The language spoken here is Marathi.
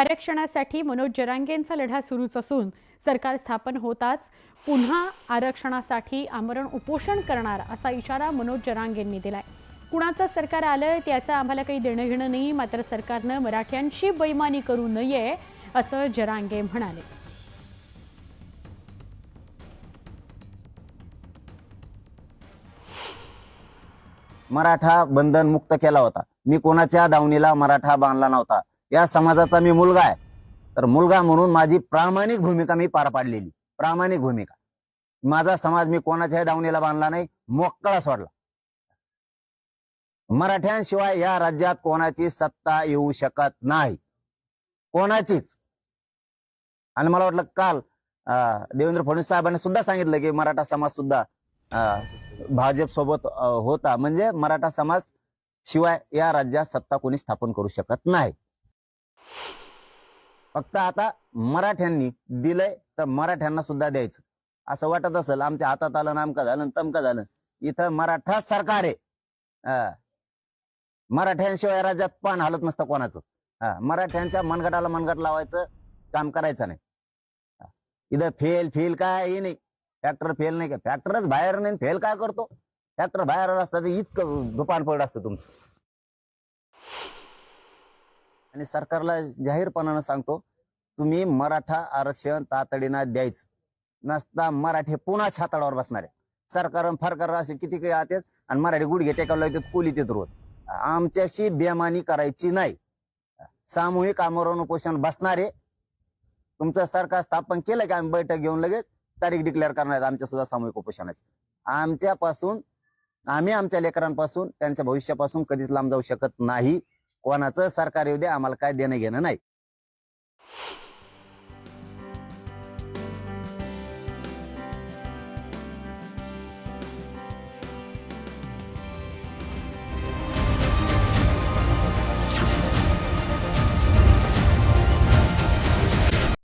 आरक्षणासाठी मनोज जरांगेंचा लढा सुरूच असून सरकार स्थापन होताच पुन्हा आरक्षणासाठी आमरण उपोषण करणार असा इशारा मनोज जरांगेंनी दिलाय. कुणाचं सरकार आलं त्याचं आम्हाला काही देणं घेणं नाही मात्र सरकारनं मराठ्यांशी बैमानी करू नये असं जरांगे म्हणाले. मराठा बंधन मुक्त केला होता. मी कोणाच्या दावणीला मराठा बांधला नव्हता? या समाजाचा मी मुलगा आहे. तर मुलगा म्हणून माझी प्रामाणिक भूमिका मी पार पाडलेली. प्रामाणिक भूमिका. माझा समाज मी कोणाच्याही दावणीला बांधला नाही मोकळा सोडला. मराठ्यांशिवाय या राज्यात कोणाची सत्ता येऊ शकत नाही. कोणाचीच. आणि मला वाटलं काल देवेंद्र फडणवीस साहेबांनी सुद्धा सांगितलं की मराठा समाज सुद्धा भाजप सोबत होता. म्हणजे मराठा समाज शिवाय या राज्यात सत्ता कोणी स्थापन करू शकत नाही. फक्त आता मराठ्यांनी दिलंय तर मराठ्यांना सुद्धा द्यायचं. असं वाटत असेल आमच्या हातात आलं नामकं झालं तमकं झालं. इथं मराठा सरकार आहे. मराठ्यांशिवाय राज्यात पान हालत नसतं कोणाचं. हा, मराठ्यांच्या मनगटाला मनगट लावायचं काम करायचं नाही. इथं फेल फेल काय हे नाही. फॅक्टर फेल नाही का? फॅक्टरच बाहेर नाही फेल काय करतो? फॅक्टर बाहेर असतं इतकं दुपान पड असतं तुमचं. आणि सरकारला जाहीरपणानं सांगतो तुम्ही मराठा आरक्षण तातडीनं द्यायचं. नसता मराठी पुन्हा छाताडावर बसणार. आहे सरकार फरकार असे किती काही आते आणि मराठी गुडघे टेकावला येतात कोली येतात रोज. आमच्याशी बेमानी करायची नाही. सामूहिक आमरण उपोषण बसणारे. तुमचं सरकार स्थापन केलं की आम्ही बैठक घेऊन लगेच तारीख डिक्लेअर करणार आमच्या सुद्धा सामूहिक उपोषणाची. आमच्यापासून आम्ही आमच्या लेकरांपासून त्यांच्या भविष्यापासून कधीच लांब जाऊ शकत नाही. कोणाचं सरकार येऊ दे आम्हाला काय देणं घेणं नाही.